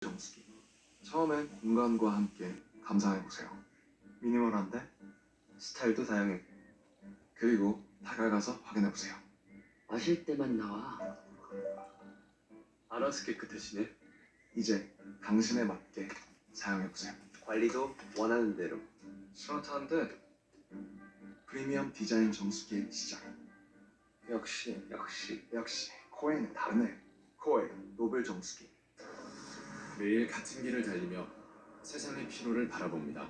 정수기. 처음엔 공간과 함께 감상해보세요. 미니멀한데 스타일도 다양해. 그리고 다가가서 확인해보세요. 마실 때만 나와. 알아서 깨끗해지네. 이제 당신에 맞게 사용해보세요. 관리도 원하는 대로. 스마트한데 프리미엄 디자인 정수기의 시작. 역시 역시 역시 코에는 다르네. 코에 노블 정수기. 매일 같은 길을 달리며 세상의 피로를 바라봅니다.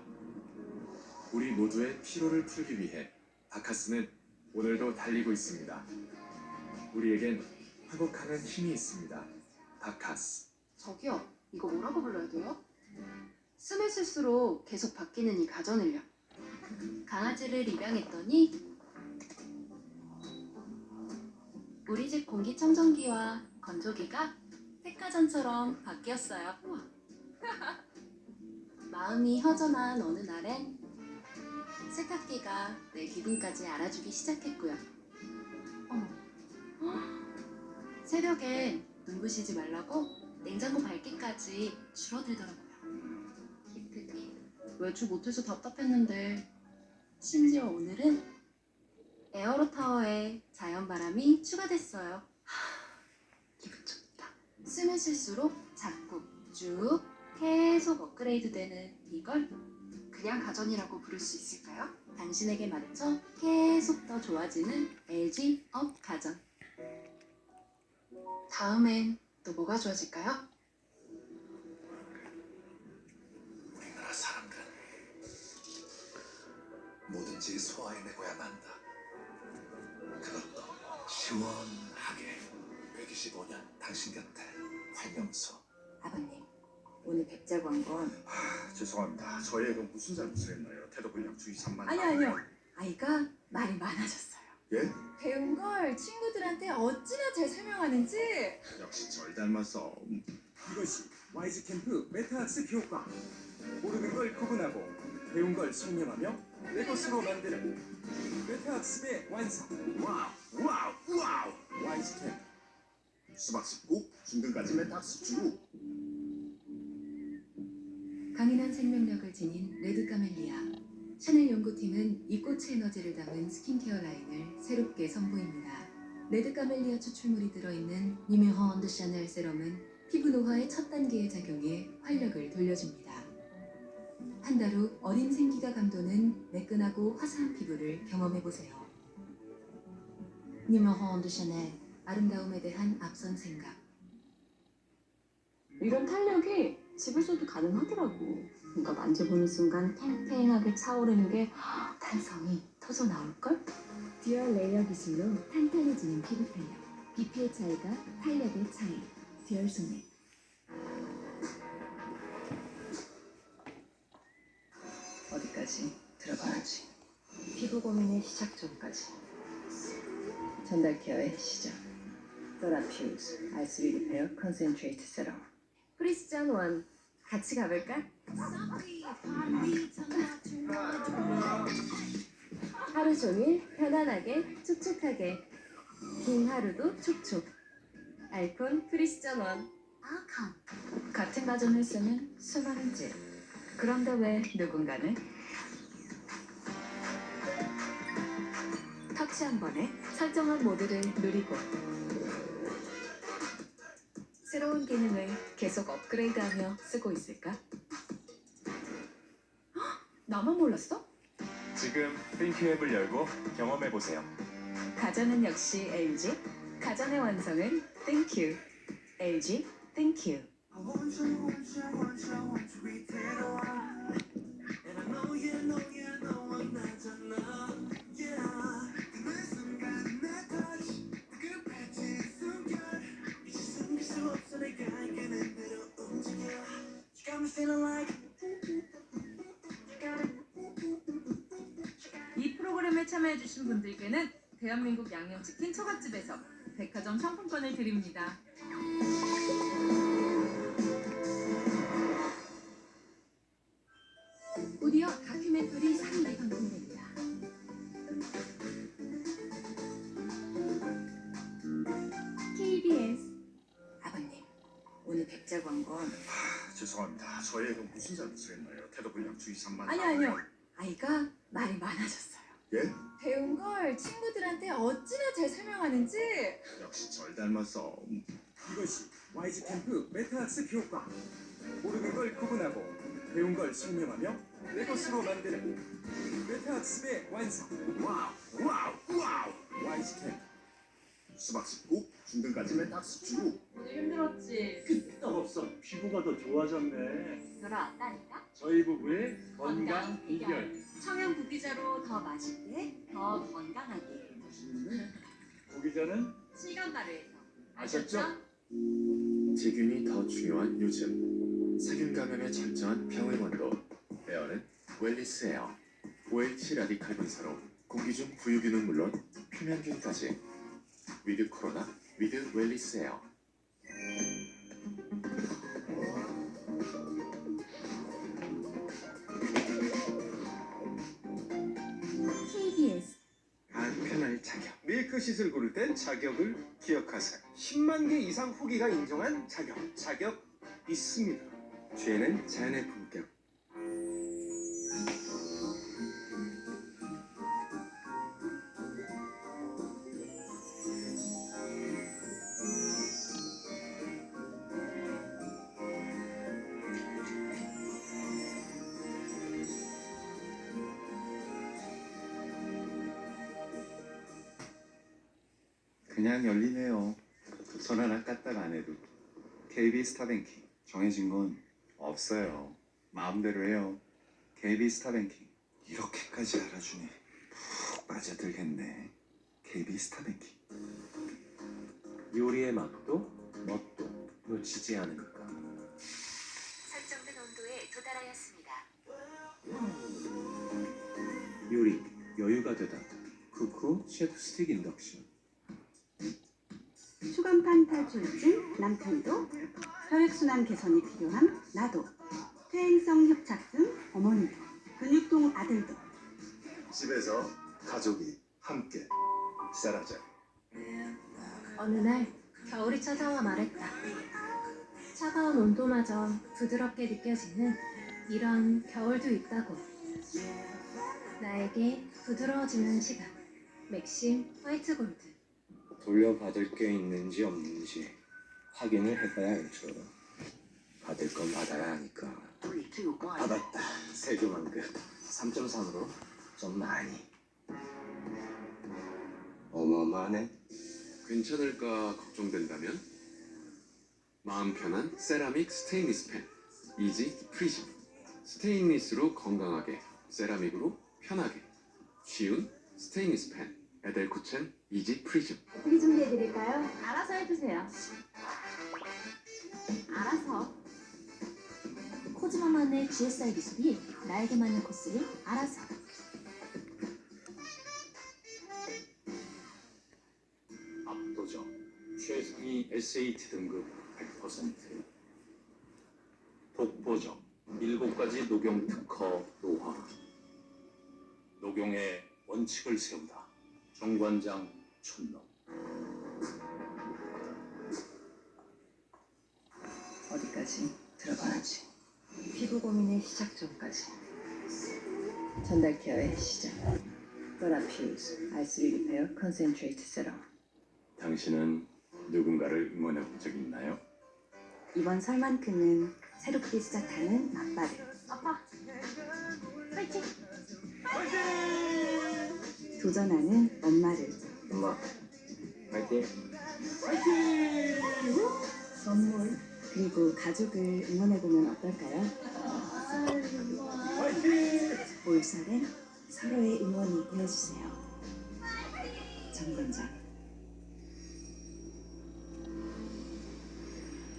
우리 모두의 피로를 풀기 위해 바카스는 오늘도 달리고 있습니다. 우리에겐 회복하는 힘이 있습니다. 바카스. 저기요, 이거 뭐라고 불러야 돼요? 쓰면 쓸수록 계속 바뀌는 이 가전을요. 강아지를 입양했더니 우리 집 공기청정기와 건조기가 색가전처럼 바뀌었어요. 마음이 허전한 어느 날엔 세탁기가 내 기분까지 알아주기 시작했고요. 어머. 헉. 새벽엔 눈부시지 말라고 냉장고 밝기까지 줄어들더라고요. 외출 못해서 답답했는데 심지어 오늘은 에어로 타워에 자연 바람이 추가됐어요. 쓰면 쓸수록 자꾸 쭉 계속 업그레이드 되는 이걸 그냥 가전이라고 부를 수 있을까요? 당신에게 맞춰 계속 더 좋아지는 LG 업 가전. 다음엔 또 뭐가 좋아질까요? 우리나라 사람들은 뭐든지 소화해내고야 만다. 그것도 시원하게 125년 당신 곁에 활명소. 아버님, 오늘 백작 왕건 아, 죄송합니다. 저희 애가 무슨 잘못을 했나요? 태도 불량 주의 산만. 아니요 아니요 아이가 말이 많아졌어요 예? 배운 걸 친구들한테 어찌나 잘 설명하는지 역시 절 닮았어. 이것이 와이즈 캠프 메타학습 효과. 모르는 걸 구분하고 배운 걸 설명하며 내 것으로 만드는 메타학습의 완성. 와우, 와우, 와우. 와이즈 캠프. 수박 씹고 중등까지 메타스 주고. 강인한 생명력을 지닌 레드 카멜리아. 샤넬 연구팀은 이 꽃의 에너지를 담은 스킨케어 라인을 새롭게 선보입니다. 레드 카멜리아 추출물이 들어있는 뉴미헌드 샤넬 세럼은 피부 노화의 첫 단계에 작용해 활력을 돌려줍니다. 한 달 후 어린 생기가 감도는 매끈하고 화사한 피부를 경험해보세요. 뉴미헌드 샤넬 아름다움에 대한 앞선 생각 이런 탄력이 집에서도 가능하더라고. 그러니까 만져보는 순간 팽팽하게 차오르는 게 탄성이 터져 나올걸? 듀얼 레이어 기술로 탄탄해지는 피부 탄력. 비피의 차이가 탄력의 차이. 듀얼 소맥. 어디까지 들어봐야지. 피부 고민의 시작 전까지. 전달 케어의 시작. 더라퓨즈 알쓰리 리페어 컨센트레이트 세럼. 프리스전 원 같이 가볼까? 하루 종일 편안하게 촉촉하게. 긴 하루도 촉촉. 알콘 프리스전 원. 같은 가전을 쓰는 수많은 집 그런데 왜 누군가는? 터치 한 번에 설정한 모드를 누리고 새로운 기능을 계속 업그레이드하며 쓰고 있을까? 헉, 나만 몰랐어? 지금 띵큐 앱을 열고 경험해 보세요. 가전은 역시 LG 가전의 완성은 땡큐 LG 땡큐 이 프로그램에 참여해주신 분들께는 대한민국 양념치킨 처갓집에서 백화점 상품권을 드립니다. 오디오 다큐멘터리 3기 방송됩니다. KBS 아버님 오늘 백작 왕건 죄송합니다. 저희가 무슨 잘못을 했나요? 태도 불량 주의 산만. 아니 아니요. 아이가 말이 많아졌어요. 예? 배운 걸 친구들한테 어찌나 잘 설명하는지 역시 절 닮았어. 이것이 와이즈 캠프 메타학습 효과. 모르는 걸 구분하고 배운 걸 설명하며 내 것으로 만드는 메타학습의 완성. 와우, 와우, 와우. 와이즈 캠프. 수박 씹고 중등까지 맨날 습주고. 오늘 힘들었지. 끄떡 없어. 피부가 더 좋아졌네. 돌아왔다니까? 저희 부부의 건강 비결. 청양 구기자로 더 맛있게, 더 건강하게. 고기자는 시간 발효해서. 아셨죠? 세균이 더 중요한 요즘 세균 감염에 철저한 병의 원도 에어는 웰리스 에어 OH 라디칼 분사로 공기 중 부유균은 물론 표면균까지 위드 코로나 위드 웰리스 에어 밀크시슬 고를 땐 자격을 기억하세요. 10만 개 이상 후기가 인정한 자격. 자격 있습니다. 죄는 자연의 품격. 그냥 열리네요. 전 하나 까딱 안 해도. KB 스타뱅킹 정해진 건 없어요. 마음대로 해요. KB 스타뱅킹 이렇게까지 알아주니 푹 빠져들겠네. KB 스타뱅킹. 요리의 맛도 멋도 놓치지 않으니까. 설정된 온도에 도달하였습니다. 요리 여유가 되다. 쿠쿠 셰프 스틱 인덕션. 수감판 탈출증 남편도 혈액순환 개선이 필요한 나도 퇴행성 협착증 어머니도 근육통 아들도 집에서 가족이 함께 살아자 어느 날 겨울이 찾아와 말했다. 차가운 온도마저 부드럽게 느껴지는 이런 겨울도 있다고. 나에게 부드러워지는 시간. 맥심 화이트 골드. 돌려받을 게 있는지 없는지 확인을 해봐야 알죠. 받을 건 받아야 하니까. 받았다. 세교만급 3.3으로 좀 많이. 어마어마하네. 괜찮을까 걱정된다면 마음 편한 세라믹 스테인리스 펜 이지 프리즘 스테인리스로 건강하게 세라믹으로 편하게 쉬운 스테인리스 펜 에델코첸 이지 프리즘 어떻게 준비해드릴까요? 알아서 해주세요 알아서 코지마만의 GSR 기술이 나에게 맞는 코스를 알아서. 압도적. 최상위 SAT 등급 100%. 독보적. 7가지 녹용 특허 노화. 녹용의 원칙을 세우다. 정관장 촌놈. 어디까지 들어봐야지. 피부 고민의 시작 전까지. 전달 케어의 시작. 프라퓨즈 알쓰리 리페어 컨센트레이트 세럼. 당신은 누군가를 응원해 본 적 있나요? 이번 설만큼은 새롭게 시작하는 맞바를 아빠, 도전하는 엄마를 엄마, 파이팅! 선물 그리고 가족을 응원해보면 어떨까요? 올살엔 서로의 응원이 되어주세요 정관장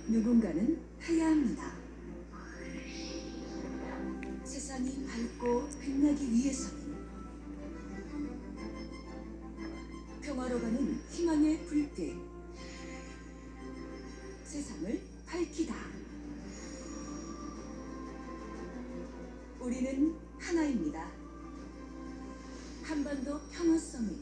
누군가는 해야 합니다. 세상이 밝고 빛나기 위해서는 우리는 하나입니다. 한반도 평화성을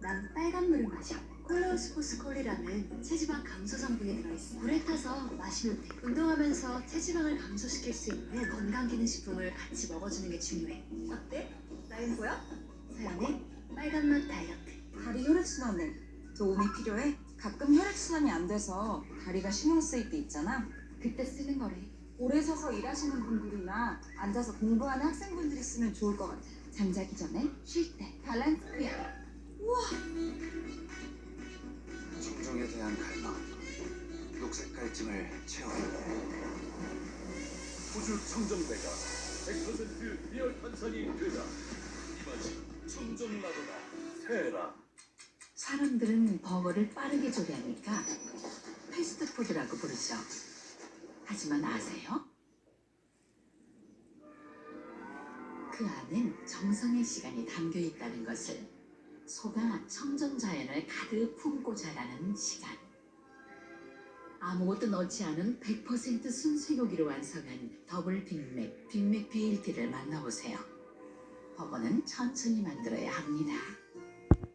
난 빨간 물을 마셔 콜로로 티어스포스 콜이라는 체지방 감소 성분이 들어있어. 물에 타서 마시면 돼. 운동하면서 체지방을 감소시킬 수 있는 건강기능식품을 같이 먹어주는 게 중요해. 어때? 나인 보여? 서연의 빨간 맛 다이어트. 다리 혈액순환에 도움이 필요해? 가끔 혈액순환이 안 돼서 다리가 신경 쓰일 때 있잖아. 그때 쓰는 거래. 오래 서서 일하시는 분들이나 앉아서 공부하는 학생분들이 쓰면 좋을 것 같아. 잠자기 전에 쉴 때 밸런스 피아. 청정에 대한 갈망. 녹색 갈증을 채워야 우주 청정배가 100% 리얼 탄산이 되다. 이 맛이 청정나도다. 테라. 사람들은 버거를 빠르게 조리하니까 패스트푸드라고 부르죠. 하지만 아세요? 그 안엔 정성의 시간이 담겨 있다는 것을 소가 청정 자연을 가득 품고 자라는 시간. 아무것도 넣지 않은 100% 순쇠고기로 완성한 더블 빅맥, 빅맥 BLT를 만나보세요. 버거는 천천히 만들어야 합니다.